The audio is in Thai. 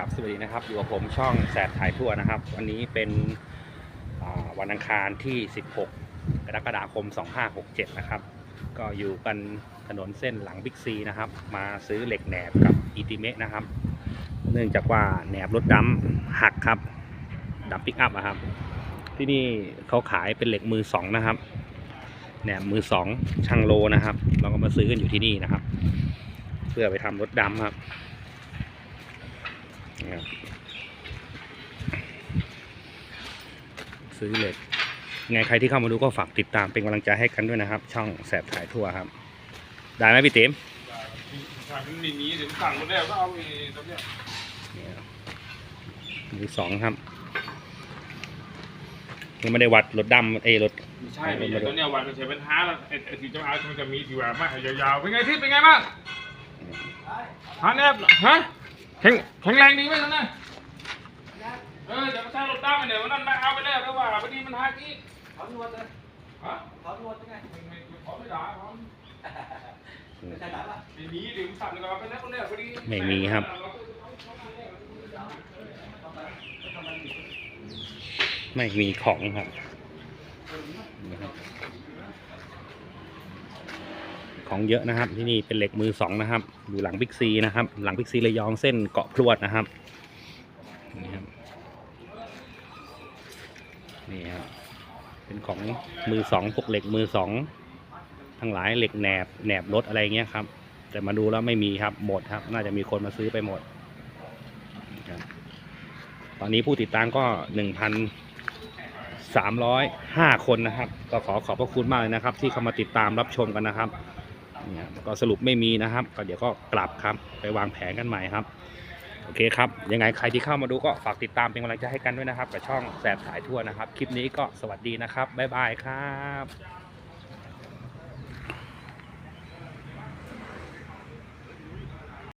ครับสวัสดีนะครับ อยู่กับผมช่องแสบถ่ายทั่วนะครับ วันนี้เป็นวันอังคารที่ 16 กรกฎาคม 2567 นะครับ ก็อยู่กันถนนเส้นหลังบิ๊กซีนะครับ มาซื้อเหล็กแหนบกับอีติเมะนะครับ เนื่องจากว่าแหนบรถดำหักครับดำปิกอัพอะครับ ที่นี่เขาขายเป็นเหล็กมือสองนะครับแหนบมือสองช่างโลนะครับ เราก็มาซื้อกันอยู่ที่นี่นะครับ เพื่อไปทำรถดำครับนะครับ ซื้อเหล็กไงใครที่เข้ามาดูก็ฝากติดตามเป็นกำลังใจให้กันด้วยนะครับ ช่องแสบถ่ายทั่วครับ ได้ไหมพี่ติ๋มถ้ามันไม่มีเดี๋ยวสั่งมาแล้วก็เอาไอ้ตัวเนี้ยมือสองครับยังไม่ได้วัดรถดำเอยรถไม่ใช่ไม่ใช่ตัวเนี้ยวันมันใช้ปัญหาแล้วไอ้ไอ้ที่จะเอามันจะมีที่ว่ามาให้ยาวๆเป็นไงที่เป็นไงบ้างฮะแนบฮะ แข็งแข็งแรงดีไหมท่านน่ะเออจะมาใช้รถดำเดี๋ยววันนั้นมาเอาไปแล้วเพราะว่าพอดีมันหักอีกถอนนวดเลยฮะถอนนวดยังไงไม่ไม่ไม่ขอไม่ด่าเขาไม่ใช่หรอวะไม่มีเดี๋ยวสั่งกันไปแล้วคนเนี้ยพอดีไม่มีครับไม่มีของครับนี่ครับ ของเยอะนะครับ ที่นี่เป็นเหล็กมือสองนะครับ อยู่หลังบิ๊กซีนะครับ หลังบิ๊กซีระยองเส้นเกาะพรวดนะครับนี่ครับนี่ครับเป็นของมือสองพวกเหล็กมือสองทั้งหลายเหล็กแหนบแหนบรถอะไรเงี้ยครับ แต่มาดูแล้วไม่มีครับหมดครับ น่าจะมีคนมาซื้อไปหมด ตอนนี้ผู้ติดตามก็หนึ่งพันสามร้อยห้าคนนะครับ ก็ขอขอบพระคุณมากเลยนะครับ ที่เข้ามาติดตามรับชมกันนะครับ เนี่ยก็สรุปไม่มีนะครับ ก็เดี๋ยวก็กลับครับ ไปวางแผนกันใหม่ครับ โอเคครับ ยังไงใครที่เข้ามาดูก็ฝากติดตามเป็นกำลังใจให้กันด้วยนะครับ กับช่องแสบสายทั่วนะครับ คลิปนี้ก็สวัสดีนะครับ บ๊ายบายครับ